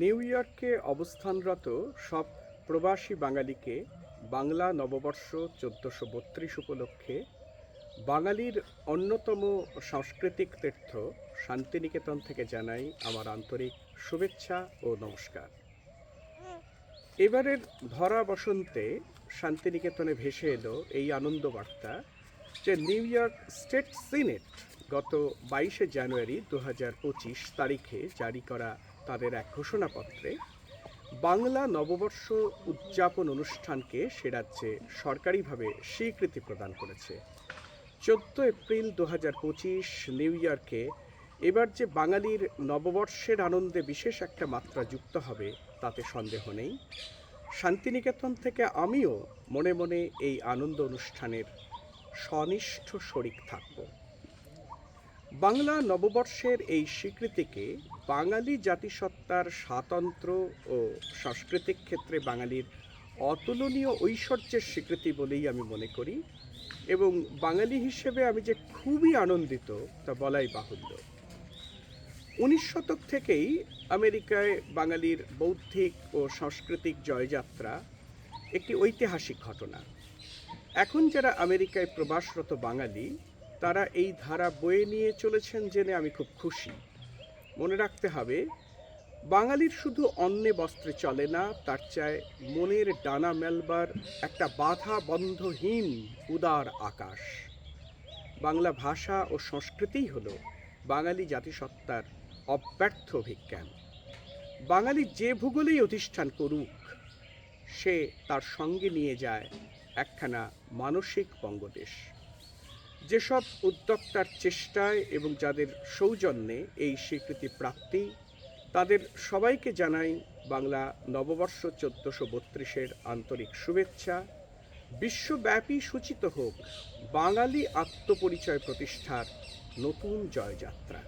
New ইয়র্কে অবস্থানরত সব প্রবাসী বাঙালিকে বাংলা নববর্ষ চোদ্দোশো বত্রিশ উপলক্ষে বাঙালির অন্যতম সাংস্কৃতিক তীর্থ শান্তিনিকেতন থেকে জানাই আমার আন্তরিক শুভেচ্ছা ও নমস্কার। এবারের ভরা বসন্তে শান্তিনিকেতনে ভেসে এলো এই আনন্দ বার্তা যে নিউ ইয়র্ক স্টেট সিনেট গত বাইশে জানুয়ারি দু তারিখে জারি করা তাদের এক ঘোষণাপত্রে, বাংলা নববর্ষ উদযাপন অনুষ্ঠানকে সে রাজ্যে সরকারিভাবে স্বীকৃতি প্রদান করেছে। চোদ্দ এপ্রিল দু হাজার পঁচিশ নিউ ইয়র্কে এবার যে বাঙালির নববর্ষের আনন্দে বিশেষ একটা মাত্রা যুক্ত হবে, তাতে সন্দেহ নেই। শান্তিনিকেতন থেকে আমিও মনে মনে এই আনন্দ অনুষ্ঠানের সনিষ্ঠ শরিক থাকব। বাংলা নববর্ষের এই স্বীকৃতিকে বাঙালি জাতিসত্তার স্বাতন্ত্র ও সাংস্কৃতিক ক্ষেত্রে বাঙালির অতুলনীয় ঐশ্বর্যের স্বীকৃতি বলেই আমি মনে করি এবং বাঙালি হিসেবে আমি যে খুবই আনন্দিত তা বলাই বাহুল্য। উনিশ শতক থেকেই আমেরিকায় বাঙালির বৌদ্ধিক ও সাংস্কৃতিক জয়যাত্রা একটি ঐতিহাসিক ঘটনা। এখন যারা আমেরিকায় প্রবাসরত বাঙালি তারা এই ধারা বয়ে নিয়ে চলেছেন জেনে আমি খুব খুশি। মনে রাখতে হবে, বাঙালির শুধু অন্নে বস্ত্রে চলে না, তার চায় মনের ডানা মেলবার একটা বাধা বন্ধহীন উদার আকাশ। বাংলা ভাষা ও সংস্কৃতিই হল বাঙালি জাতিসত্তার অব্যর্থ অভিজ্ঞান। বাঙালি যে ভূগোলেই অধিষ্ঠান করুক, সে তার সঙ্গে নিয়ে যায় একখানা মানসিক বঙ্গদেশ। যেসব উদ্যোক্তার চেষ্টায় এবং যাদের সৌজন্যে এই স্বীকৃতি প্রাপ্তি, তাদের সবাইকে জানাই বাংলা নববর্ষ চোদ্দোশো বত্রিশের আন্তরিক শুভেচ্ছা। বিশ্বব্যাপী সূচিত হোক বাঙালি আত্মপরিচয় প্রতিষ্ঠার নতুন জয়যাত্রা।